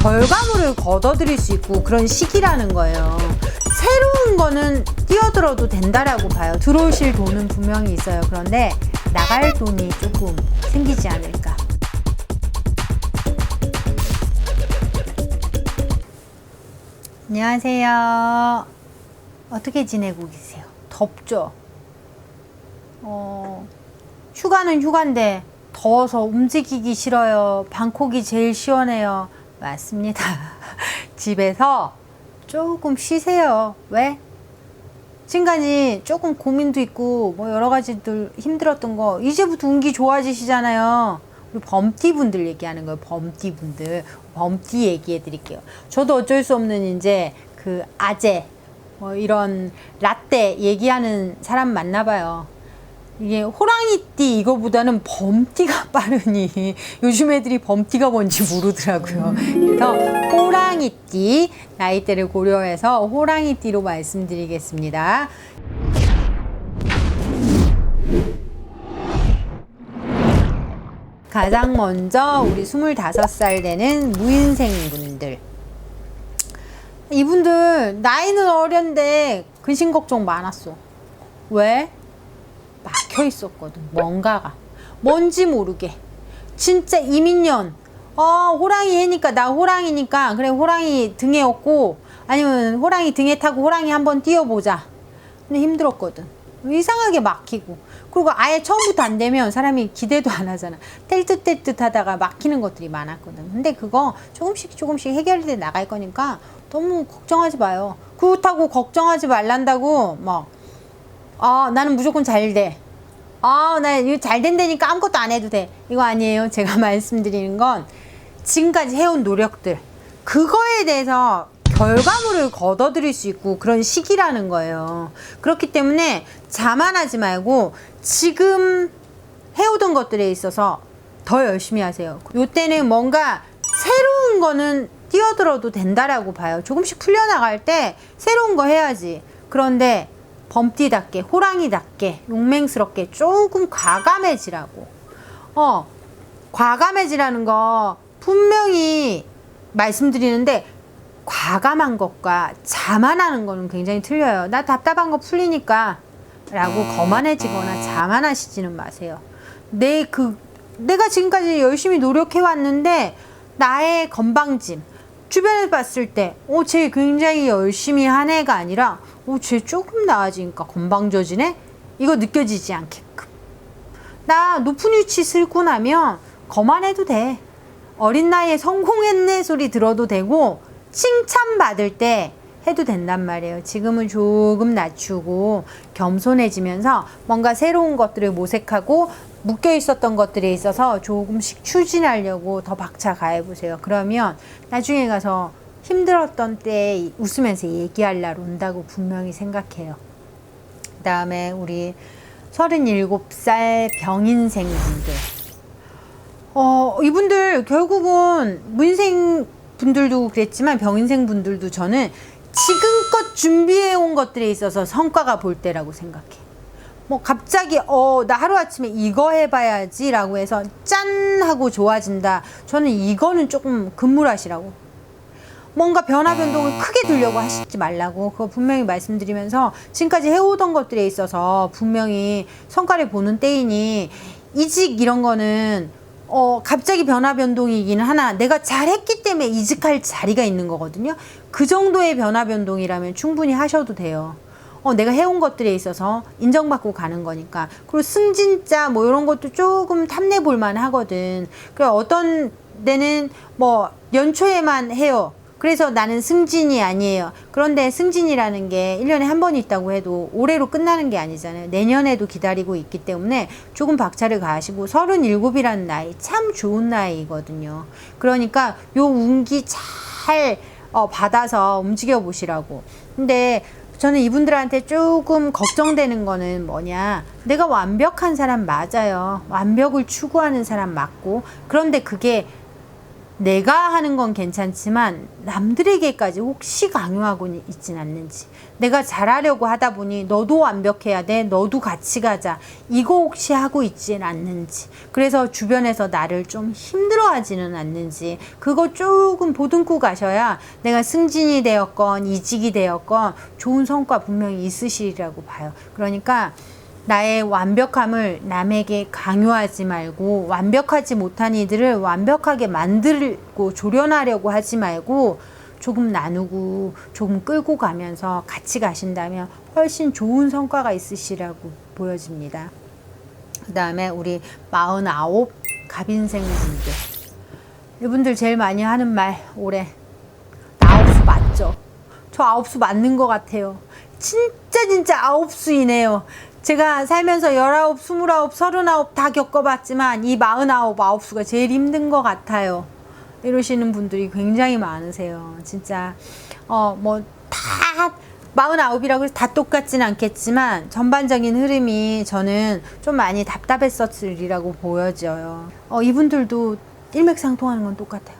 결과물을 거둬들일 수 있고 그런 시기라는 거예요. 새로운 거는 뛰어들어도 된다라고 봐요. 들어오실 돈은 분명히 있어요. 그런데 나갈 돈이 조금 생기지 않을까. 안녕하세요. 어떻게 지내고 계세요? 덥죠? 어, 휴가는 휴가인데 더워서 움직이기 싫어요. 방콕이 제일 시원해요. 맞습니다. 집에서 조금 쉬세요. 왜? 지금까지 조금 고민도 있고 뭐 여러 가지들 힘들었던 거 이제부터 운기 좋아지시잖아요. 우리 범띠 분들 얘기하는 거예요. 범띠 분들. 범띠 얘기해 드릴게요. 저도 어쩔 수 없는 이제 그 아재 뭐 이런 라떼 얘기하는 사람 만나 봐요. 이게 호랑이띠 이거보다는 범띠가 빠르니 요즘 애들이 범띠가 뭔지 모르더라고요. 그래서 호랑이띠 나이대를 고려해서 호랑이띠로 말씀드리겠습니다. 가장 먼저 우리 25살 되는 무인생분들. 이분들 나이는 어렸는데 근심 걱정 많았어. 왜? 막혀 있었거든. 뭔가가. 뭔지 모르게. 진짜 이민년. 어, 호랑이 해니까 나 호랑이니까 그래 호랑이 등에 업고 아니면 호랑이 등에 타고 호랑이 한번 뛰어보자. 근데 힘들었거든. 이상하게 막히고. 그리고 아예 처음부터 안 되면 사람이 기대도 안 하잖아. 뗄듯뗄듯 하다가 막히는 것들이 많았거든. 근데 그거 조금씩 조금씩 해결돼 나갈 거니까 너무 걱정하지 마요. 그렇다고 걱정하지 말란다고 막 아, 나는 무조건 잘 돼. 아, 나 이거 잘 된다니까 아무것도 안 해도 돼. 이거 아니에요. 제가 말씀드리는 건 지금까지 해온 노력들. 그거에 대해서 결과물을 거둬들일 수 있고 그런 시기라는 거예요. 그렇기 때문에 자만하지 말고 지금 해오던 것들에 있어서 더 열심히 하세요. 요때는 뭔가 새로운 거는 뛰어들어도 된다라고 봐요. 조금씩 풀려나갈 때 새로운 거 해야지. 그런데 범띠답게 호랑이답게 용맹스럽게 조금 과감해지라고. 어, 과감해지라는 거 분명히 말씀드리는데 과감한 것과 자만하는 거는 굉장히 틀려요. 나 답답한 거 풀리니까 라고 거만해지거나 자만하시지는 마세요. 내 그, 내가 지금까지 열심히 노력해 왔는데 나의 건방짐, 주변에서 봤을 때, 어, 쟤 굉장히 열심히 한 애가 아니라, 어, 쟤 조금 나아지니까 건방져지네? 이거 느껴지지 않게끔. 나 높은 위치 쓸고 나면 거만해도 돼. 어린 나이에 성공했네 소리 들어도 되고, 칭찬받을 때 해도 된단 말이에요. 지금은 조금 낮추고 겸손해지면서 뭔가 새로운 것들을 모색하고 묶여 있었던 것들에 있어서 조금씩 추진하려고 더 박차 가해 보세요. 그러면 나중에 가서 힘들었던 때 웃으면서 얘기할 날 온다고 분명히 생각해요. 그 다음에 우리 37살 병인생분들. 어, 이분들 결국은 문생 분들도 그랬지만 병인생 분들도 저는 지금껏 준비해 온 것들에 있어서 성과가 볼 때라고 생각해. 뭐 갑자기 어 나 하루 아침에 이거 해봐야지 라고 해서 짠 하고 좋아진다. 저는 이거는 조금 금물하시라고. 뭔가 변화 변동을 크게 두려고 하시지 말라고 그거 분명히 말씀드리면서 지금까지 해오던 것들에 있어서 분명히 성과를 보는 때이니 이직 이런 거는 어, 갑자기 변화 변동이기는 하나 내가 잘했기 때문에 이직할 자리가 있는 거거든요. 그 정도의 변화 변동이라면 충분히 하셔도 돼요. 어, 내가 해온 것들에 있어서 인정받고 가는 거니까. 그리고 승진자 뭐 이런 것도 조금 탐내 볼만 하거든. 그 어떤 데는 뭐 연초에만 해요. 그래서 나는 승진이 아니에요. 그런데 승진이라는 게 1년에 한 번 있다고 해도 올해로 끝나는 게 아니잖아요. 내년에도 기다리고 있기 때문에 조금 박차를 가하시고 37이라는 나이 참 좋은 나이거든요. 그러니까 요 운기 잘 어, 받아서 움직여 보시라고. 근데 저는 이분들한테 조금 걱정되는 거는 뭐냐. 내가 완벽한 사람 맞아요. 완벽을 추구하는 사람 맞고. 그런데 그게 내가 하는 건 괜찮지만 남들에게까지 혹시 강요하고 있진 않는지. 내가 잘하려고 하다 보니 너도 완벽해야 돼. 너도 같이 가자. 이거 혹시 하고 있진 않는지. 그래서 주변에서 나를 좀 힘들어하지는 않는지. 그거 조금 보듬고 가셔야 내가 승진이 되었건 이직이 되었건 좋은 성과 분명히 있으시리라고 봐요. 그러니까 나의 완벽함을 남에게 강요하지 말고 완벽하지 못한 이들을 완벽하게 만들고 조련하려고 하지 말고 조금 나누고 조금 끌고 가면서 같이 가신다면 훨씬 좋은 성과가 있으시라고 보여집니다. 그 다음에 우리 49 갑인생 분들 이분들 제일 많이 하는 말 올해 나 아홉 수 맞죠? 저 아홉 수 맞는 것 같아요. 진짜 진짜 아홉 수이네요. 제가 살면서 열아홉, 스물아홉, 서른아홉 다 겪어봤지만 이 마흔아홉, 아홉 수가 제일 힘든 것 같아요. 이러시는 분들이 굉장히 많으세요. 진짜 어 뭐다 마흔아홉이라고 해서 다 똑같진 않겠지만 전반적인 흐름이 저는 좀 많이 답답했었으리라고 보여져요. 어 이분들도 일맥상통하는 건 똑같아요.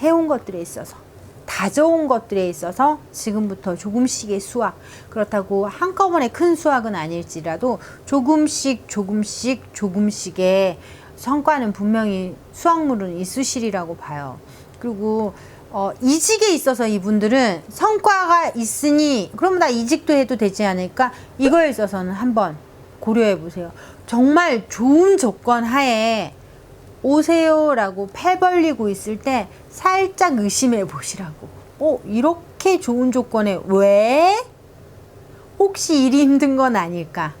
해온 것들에 있어서. 다져온 것들에 있어서 지금부터 조금씩의 수확 그렇다고 한꺼번에 큰 수확은 아닐지라도 조금씩 조금씩 조금씩의 성과는 분명히 수확물은 있으시리라고 봐요. 그리고 어, 이직에 있어서 이분들은 성과가 있으니 그럼 나 이직도 해도 되지 않을까? 이거에 있어서는 한번 고려해 보세요. 정말 좋은 조건 하에 오세요라고 패 벌리고 있을 때 살짝 의심해 보시라고. 어, 이렇게 좋은 조건에 왜? 혹시 일이 힘든 건 아닐까?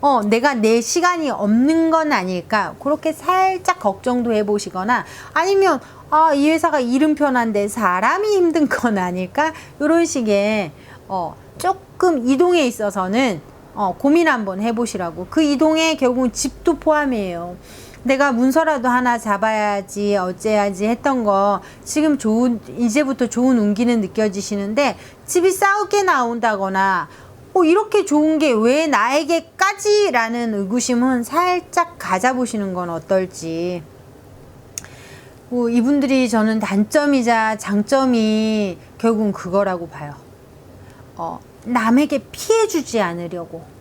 어, 내가 내 시간이 없는 건 아닐까? 그렇게 살짝 걱정도 해 보시거나 아니면 아, 이 회사가 이름 편한데 사람이 힘든 건 아닐까? 이런 식의 어, 조금 이동에 있어서는 어, 고민 한번 해 보시라고. 그 이동에 결국은 집도 포함이에요. 내가 문서라도 하나 잡아야지 어째야지 했던 거 지금 좋은 이제부터 좋은 운기는 느껴지시는데 집이 싸우게 나온다거나 어, 이렇게 좋은 게 왜 나에게까지 라는 의구심은 살짝 가져보시는 건 어떨지. 뭐 이분들이 저는 단점이자 장점이 결국은 그거라고 봐요. 어, 남에게 피해주지 않으려고.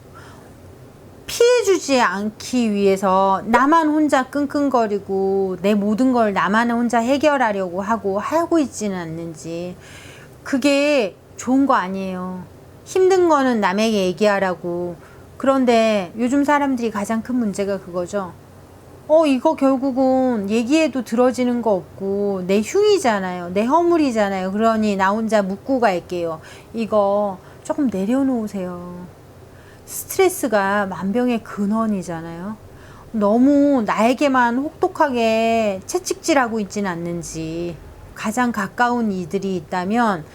피해주지 않기 위해서 나만 혼자 끙끙거리고 내 모든 걸 나만 혼자 해결하려고 하고 하고 있지는 않는지 그게 좋은 거 아니에요. 힘든 거는 남에게 얘기하라고. 그런데 요즘 사람들이 가장 큰 문제가 그거죠. 어, 이거 결국은 얘기해도 들어지는 거 없고 내 흉이잖아요. 내 허물이잖아요. 그러니 나 혼자 묻고 갈게요. 이거 조금 내려놓으세요. 스트레스가 만병의 근원이잖아요. 너무 나에게만 혹독하게 채찍질하고 있지는 않는지 가장 가까운 이들이 있다면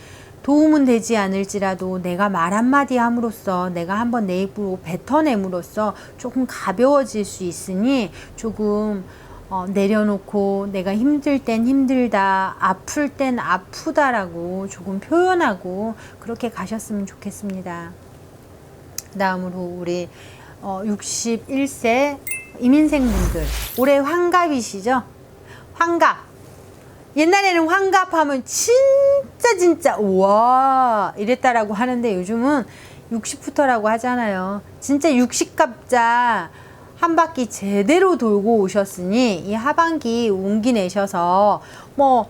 도움은 되지 않을지라도 내가 말 한마디 함으로써 내가 한번 내 입으로 뱉어냄으로써 조금 가벼워질 수 있으니 조금 어, 내려놓고 내가 힘들 땐 힘들다, 아플 땐 아프다라고 조금 표현하고 그렇게 가셨으면 좋겠습니다. 다음으로 우리 어, 61세 이민생분들 올해 환갑이시죠? 환갑. 옛날에는 환갑하면 진짜 진짜 와 이랬다라고 하는데 요즘은 60부터라고 하잖아요. 진짜 60갑자 한 바퀴 제대로 돌고 오셨으니 이 하반기 운기 내셔서 뭐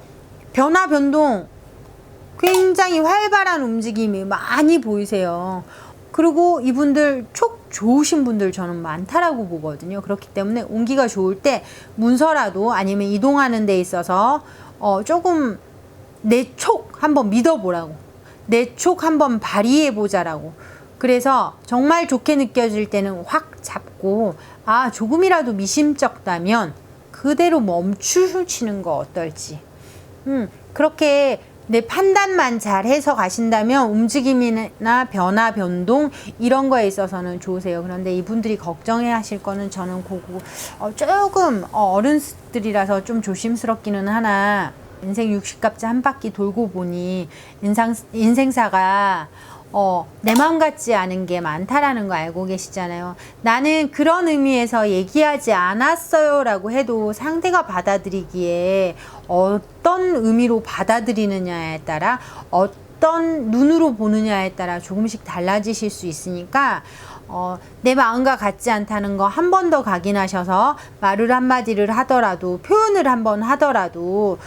변화 변동 굉장히 활발한 움직임이 많이 보이세요. 그리고 이분들 촉 좋으신 분들 저는 많다라고 보거든요. 그렇기 때문에 운기가 좋을 때 문서라도 아니면 이동하는 데 있어서 어 조금 내 촉 한번 믿어보라고. 내 촉 한번 발휘해 보자라고. 그래서 정말 좋게 느껴질 때는 확 잡고 아 조금이라도 미심쩍다면 그대로 멈추시는 거 어떨지. 음 그렇게 내 판단만 잘 해서 가신다면 움직임이나 변화, 변동 이런 거에 있어서는 좋으세요. 그런데 이분들이 걱정해 하실 거는 저는 그거 어, 조금 어, 어른들이라서 좀 조심스럽기는 하나 인생 60갑자 한 바퀴 돌고 보니 인상, 인생사가 어, 내 마음 같지 않은 게 많다라는 거 알고 계시잖아요. 나는 그런 의미에서 얘기하지 않았어요 라고 해도 상대가 받아들이기에 어떤 의미로 받아들이느냐에 따라 어떤 눈으로 보느냐에 따라 조금씩 달라지실 수 있으니까 어, 내 마음과 같지 않다는 거 한 번 더 각인하셔서 말을 한마디를 하더라도 표현을 한 번 하더라도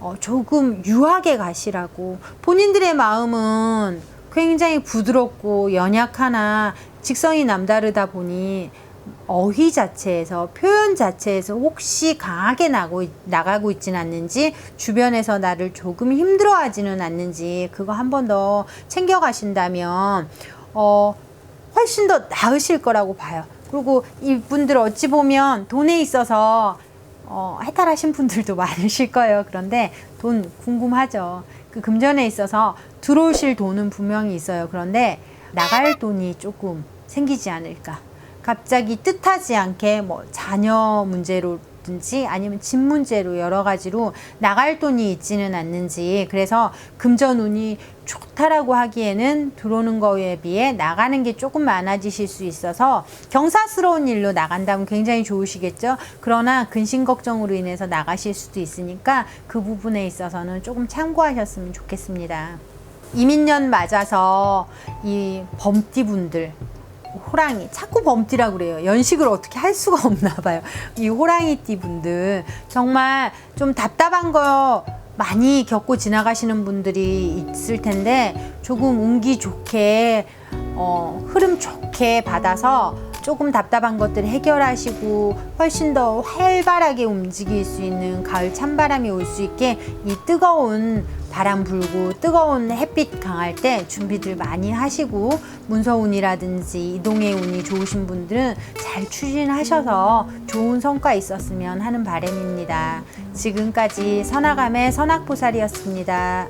어, 조금 유하게 가시라고 본인들의 마음은 굉장히 부드럽고 연약하나 직성이 남다르다 보니 어휘 자체에서 표현 자체에서 혹시 강하게 나고, 있- 나가고 있지는 않는지 주변에서 나를 조금 힘들어하지는 않는지 그거 한 번 더 챙겨 가신다면 어, 훨씬 더 나으실 거라고 봐요. 그리고 이분들 어찌 보면 돈에 있어서 어, 해탈하신 분들도 많으실 거예요. 그런데 돈 궁금하죠. 그 금전에 있어서 들어오실 돈은 분명히 있어요. 그런데 나갈 돈이 조금 생기지 않을까. 갑자기 뜻하지 않게 뭐 자녀 문제로 든지 아니면 집 문제로 여러 가지로 나갈 돈이 있지는 않는지 그래서 금전 운이 좋다라고 하기에는 들어오는 거에 비해 나가는 게 조금 많아지실 수 있어서 경사스러운 일로 나간다면 굉장히 좋으시겠죠. 그러나 근심 걱정으로 인해서 나가실 수도 있으니까 그 부분에 있어서는 조금 참고하셨으면 좋겠습니다. 이민년 맞아서 이 범띠분들 호랑이 자꾸 범띠라고 그래요. 연식을 어떻게 할 수가 없나 봐요. 이 호랑이띠 분들 정말 좀 답답한 거 많이 겪고 지나가시는 분들이 있을 텐데 조금 운기 좋게 어, 흐름 좋게 받아서 조금 답답한 것들 해결하시고 훨씬 더 활발하게 움직일 수 있는 가을 찬바람이 올 수 있게 이 뜨거운 바람 불고 뜨거운 햇빛 강할 때 준비들 많이 하시고 문서운이라든지 이동의 운이 좋으신 분들은 잘 추진하셔서 좋은 성과 있었으면 하는 바람입니다. 지금까지 선화감의 선악보살이었습니다.